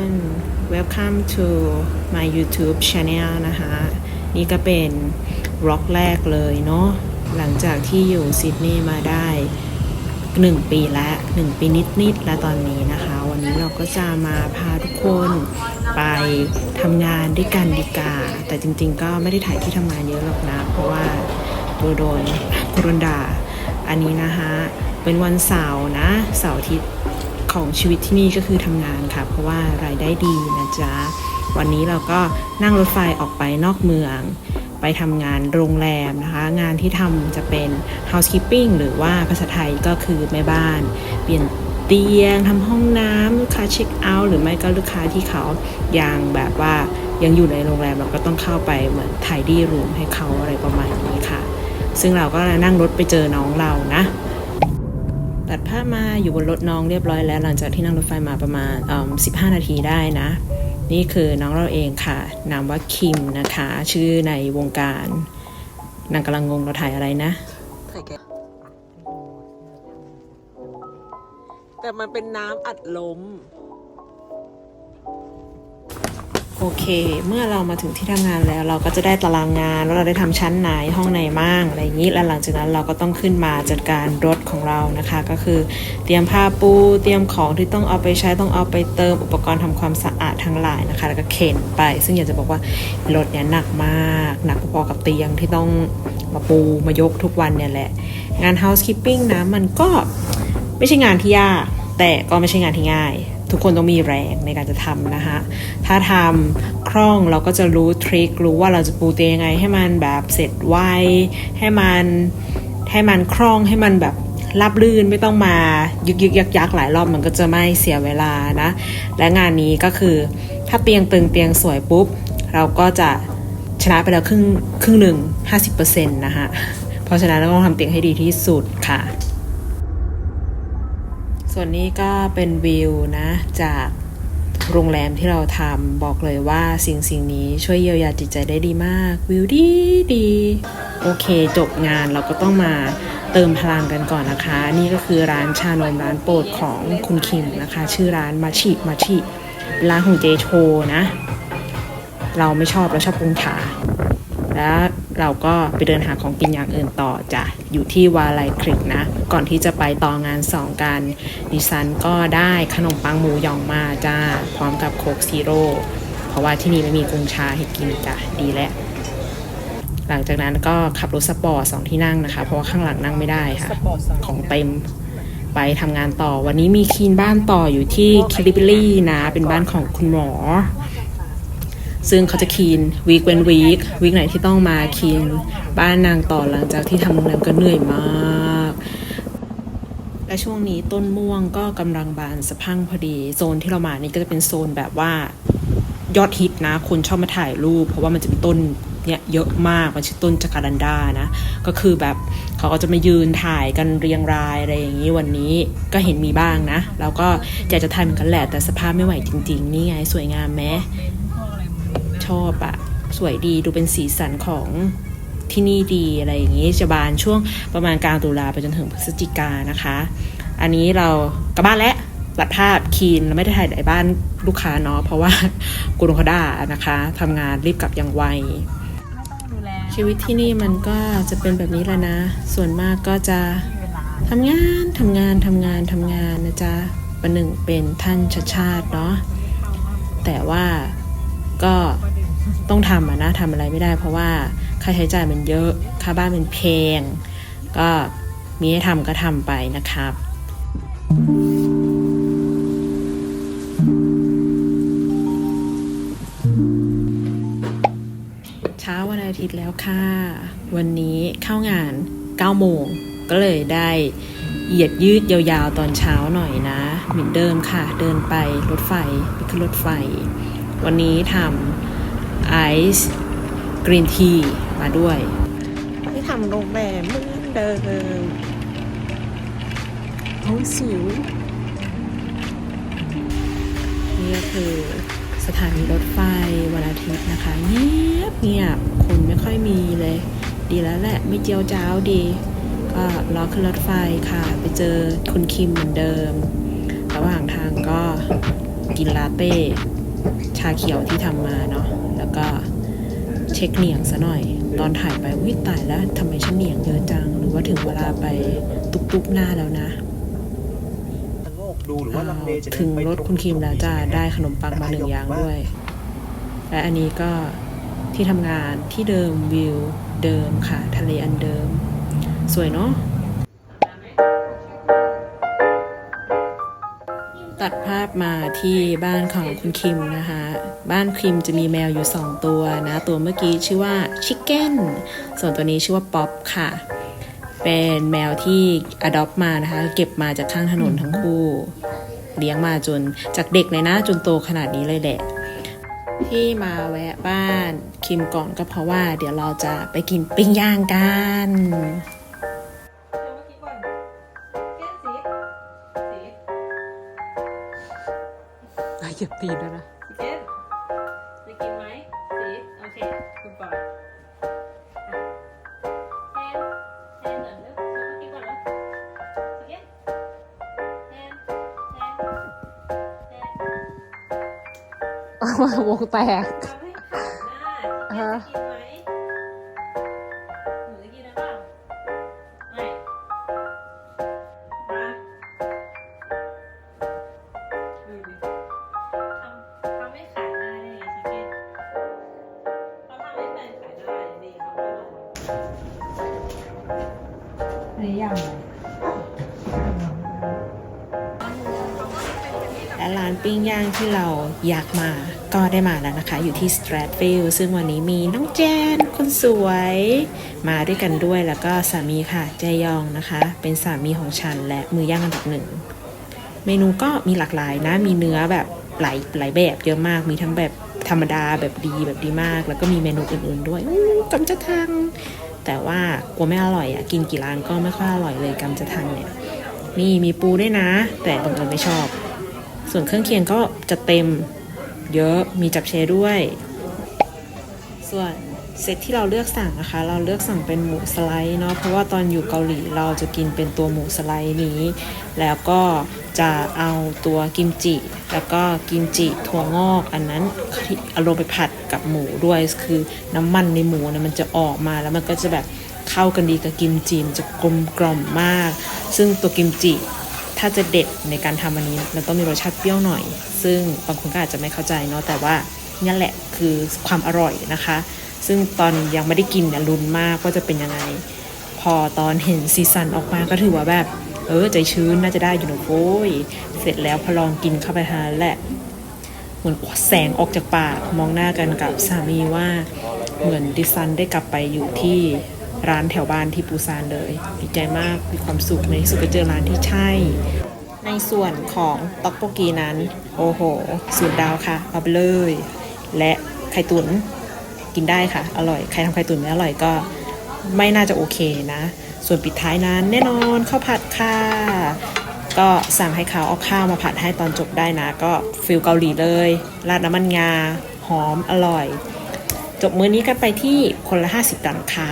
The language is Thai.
ดีค่ะทุกคน welcome to my YouTube channel นะคะ นี่ก็เป็นร็อกแรกเลยเนาะหลังจากที่อยู่ซิดนีย์มาได้หนึ่งปีแล้วหนึ่งปีนิดๆแล้วตอนนี้นะคะ วันนี้เราก็จะมาพาทุกคนไปทำงานด้วยกันดีกา แต่จริงๆก็ไม่ได้ถ่ายที่ทำงานเยอะหรอกนะ เพราะว่าโดนโครนด่าอันนี้นะคะเป็นวันเสาร์นะเสาร์อาทิตย์ ของชีวิตที่นี่ก็คือทำงานค่ะ เพราะว่ารายได้ดีนะจ๊ะ วันนี้เราก็นั่งรถไฟออกไปนอกเมือง ไปทำงานโรงแรมนะคะ งานที่ทำจะเป็น housekeeping หรือว่าภาษาไทยก็คือแม่บ้าน เปลี่ยนเตียงทำห้องน้ำลูกค้าเช็คเอาท์หรือไม่ก็ลูกค้าที่เขายังแบบว่ายังอยู่ในโรงแรมเราก็ต้องเข้าไปเหมือนถ่ายดีรูมให้เขาอะไรประมาณนี้ค่ะ ซึ่งเราก็นั่งรถไปเจอน้องเรานะ ตัดผ้ามาอยู่บนรถน้องเรียบร้อยแล้ว หลังจากที่นั่งรถไฟมาประมาณสิบห้านาทีได้นะ นี่คือน้องเราเองค่ะ นามว่าคิมนะคะ ชื่อในวงการนางกำลังงงเราถ่ายอะไรนะแต่มันเป็นน้ำอัดลม โอเค เมื่อเรามาถึงที่ทำงานแล้ว เราก็จะได้ตารางงานว่าเราได้ทำชั้นไหนห้องไหนบ้างอะไรอย่างนี้ แล้วหลังจากนั้นเราก็ต้องขึ้นมาจัดการรถของเรานะคะ ก็คือเตรียมผ้าปูเตรียมของที่ต้องเอาไปใช้ต้องเอาไปเติมอุปกรณ์ทำความสะอาดทั้งหลายนะคะ แล้วก็เข็นไป ซึ่งอยากจะบอกว่ารถเนี่ยหนักมากหนักพอๆกับเตียงที่ต้องมาปูมายกทุกวันเนี่ยแหละ งาน housekeeping นะมันก็ไม่ใช่งานที่ยาก แต่ก็ไม่ใช่งานที่ง่าย ทุกคนต้องมีแรงในการจะทำนะคะ ถ้าทำคล่องเราก็จะรู้ทริครู้ว่าเราจะปูเตียงยังไง ให้มันแบบเสร็จไวให้มันให้มันคล่องให้มันแบบรับลื่นไม่ต้องมายึกยึกยักยักหลายรอบมันก็จะไม่เสียเวลานะ และงานนี้ก็คือถ้าเตียงตึงเตียงสวยปุ๊บ เราก็จะชนะไปแล้วครึ่งครึ่งหนึ่ง50%นะคะเพราะฉะนั้นเราต้องทำเตียงให้ดีที่สุดค่ะ ส่วนนี้ก็เป็นวิวนะ จากโรงแรมที่เราทำบอกเลยว่าสิ่งสิ่งนี้ช่วยเยียวยาจิตใจได้ดีมาก วิวดีดี โอเค จบงานเราก็ต้องมาเติมพลังกันก่อนนะคะ นี่ก็คือร้านชานมร้านโปรดของคุณคิมนะคะ ชื่อร้านมาชิมาชิร้านของเจโชนะ เราไม่ชอบเราชอบปรุงชาแล้วเราก็ไปเดินหาของกินอย่างอื่นต่อจ้ะ อยู่ที่วาไลคริกนะ ก่อนที่จะไปต่องานสองกันดิฉันก็ได้ขนมปังหมูยองมาจ้า พร้อมกับโคกซีโร่เพราะว่าที่นี่ไม่มีกรุงชาให้กินจ้ะดีแล้วหลังจากนั้นก็ขับรถสปอร์ตสองที่นั่งนะคะ เพราะว่าข้างหลังนั่งไม่ได้ค่ะ ของเต็มไปทำงานต่อวันนี้มีคีนบ้านต่ออยู่ที่คิลิบิลี่นะ เป็นบ้านของคุณหมอ ซึ่งเขาจะคีนวีคเว้นวีควีคไหนที่ต้องมาคีนบ้านนางต่อหลังจากที่ทำโรงแรมก็เหนื่อยมาก และช่วงนี้ต้นม่วงก็กำลังบานสะพังพอดี โซนที่เรามานี่ก็จะเป็นโซนแบบว่ายอดฮิตนะ คนชอบมาถ่ายรูป เพราะว่ามันจะมีต้นเนี่ยเยอะมาก มันชื่อต้นจักรันดานะ ก็คือแบบเขาก็จะมายืนถ่ายกันเรียงรายอะไรอย่างนี้วันนี้ก็เห็นมีบ้างนะ แล้วก็อยากจะถ่ายเหมือนกันแหละ แต่สภาพไม่ไหวจริง ๆ นี่ไงสวยงามไหม อบอะสวยดีดูเป็นสีสันของที่นี่ดีอะไรอย่างนี้จะบานช่วงประมาณกลางตุลาไปจนถึงพฤศจิกานะคะ อันนี้เรากลับบ้านแล้วตัดภาพคีนเราไม่ได้ถ่ายในบ้านลูกค้าเนาะเพราะว่ากูโดนเขาด่านะคะทำงานรีบกลับอย่างไวชีวิตที่นี่มันก็จะเป็นแบบนี้แหละนะ ส่วนมากก็จะทำงานทำงานทำงานทำงานนะจ๊ะประหนึ่งเป็นท่านชาติชาติเนาะแต่ว่าก็ ต้องทำอะนะทำอะไรไม่ได้ เพราะว่าค่าใช้จ่ายมันเยอะค่าบ้านมันแพงก็มีให้ทำก็ทำไปนะครับเช้าวันอาทิตย์แล้วค่ะ วันนี้เข้างาน 9 โมง ก็เลยได้เหยียดยืดยาวๆตอนเช้าหน่อยนะ เหมือนเดิมค่ะ เดินไปรถไฟไปขึ้นรถไฟ วันนี้ทำ ไอซ์กรีนทีมาด้วย ที่ทำโรงแรมเหมือนเดิมโอ้ยสิว นี่ก็คือสถานีรถไฟวันอาทิตย์นะคะเงียบเงียบคนไม่ค่อยมีเลย ดีแล้วแหละไม่เจียวจ้าวดี ก็รอขึ้นรถไฟค่ะ ไปเจอคุณคิมเหมือนเดิม ระหว่างทางก็กินลาเต้ชาเขียวที่ทำมาเนาะ แล้วก็เช็คเหนียงซะหน่อย ตอนถ่ายไปวิตายแล้วทำไมฉันเหนียงเยอะจัง หรือว่าถึงเวลาไปตุบๆหน้าแล้วนะโงกดูหรือว่าลังเลจะเดินถึงไปรถคุณคิมแล้วจะได้ขนมปังมาหนึ่งอย่างด้วย และอันนี้ก็ที่ทำงานที่เดิมวิวเดิมค่ะ ทะเลอันเดิม สวยเนาะ ตัดภาพมาที่บ้านของคุณคิมนะคะ บ้านคิมจะมีแมวอยู่ 2 ตัวนะ ตัวเมื่อกี้ชื่อว่าชิคเก้นส่วนตัวนี้ชื่อว่าป๊อปค่ะ เป็นแมวที่อดอปมานะคะ เก็บมาจากข้างถนนทั้งคู่ เลี้ยงมาจนจากเด็กเลยนะ จนโตขนาดนี้เลยแหละที่มาแวะบ้านคิมก่อนก็เพราะว่า เดี๋ยวเราจะไปกินปิ้งย่างกัน ยียบตีนแล้วนะสเก้นจะกินไหมสีโอเค คุณปล่อยแทนแทนหน่อยเร็วเดี๋ยวเมื่อกี้ก่อนแล้วสีเก้นแทนแทนแทนวงแตกทำให้ขาดหน้าเก้นจะกินไหม อันนี้ยำและร้านปิ้งย่างที่เราอยากมาก็ได้มาแล้วนะคะ อยู่ที่ Stratfield ซึ่งวันนี้มีน้องแจนคนสวย มาด้วยกันด้วยแล้วก็สามีค่ะแจยองนะคะ เป็นสามีของฉันและมือย่างอันดับหนึ่ง เมนูก็มีหลากหลายนะ มีเนื้อแบบหลายหลายแบบเยอะมากมีทั้งแบบธรรมดาแบบดีแบบดีมาก แล้วก็มีเมนูอื่นๆด้วยกำจะทัง แต่ว่ากลัวไม่อร่อยอะกินกี่ร้านก็ไม่ค่อยอร่อยเลยกำจะทังเนี่ย นี่มีปูด้วยนะ แต่บางคนไม่ชอบ ส่วนเครื่องเคียงก็จะเต็ม เยอะมีจับเชด้วย ส่วน เซตที่เราเลือกสั่งนะคะ เราเลือกสั่งเป็นหมูสไลด์เนาะเพราะว่าตอนอยู่เกาหลีเราจะกินเป็นตัวหมูสไลด์นี้ แล้วก็จะเอาตัวกิมจิ แล้วก็กิมจิถั่วงอก อันนั้นเอาลงไปผัดกับหมูด้วย คือน้ำมันในหมูเนี่ยมันจะออกมาแล้วมันก็จะแบบเข้ากันดีกับกิมจิมันจะกลมกล่อมมาก ซึ่งตัวกิมจิถ้าจะเด็ดในการทำอันนี้มันต้องมีรสชาติเปรี้ยวหน่อย ซึ่งบางคนก็อาจจะไม่เข้าใจเนาะแต่ว่านี่แหละคือความอร่อยนะคะ ซึ่งตอนยังไม่ได้กินเนี่ยลุ้นมากว่าจะเป็นยังไง พอตอนเห็นซีซันออกมาก็ถือว่าแบบ เออใจชื้นน่าจะได้อยู่นะโว้ยเสร็จแล้วพอลองกินเข้าไปทานแหละ เหมือนแสงออกจากปากมองหน้ากันกับสามีว่าเหมือนดิซันได้กลับไปอยู่ที่ร้านแถวบ้านที่ปูซานเลยดีใจมากมีความสุขในที่สุดก็เจอร้านที่ใช่ ในส่วนของต็อกโปกีนั้น โอ้โหสูตรดาวค่ะ เอาไปเลย และไข่ตุ๋น กินได้ค่ะ อร่อย ใครทำไข่ตุ๋นไม่อร่อยก็ไม่น่าจะโอเคนะ ส่วนปิดท้ายนั้นแน่นอนข้าวผัดค่ะ ก็สั่งให้เขาเอาข้าวมาผัดให้ตอนจบได้นะ ก็ฟิลเกาหลีเลย ราดน้ำมันงา หอมอร่อย จบมื้อนี้กันไปที่คนละ 50ดังค่ะ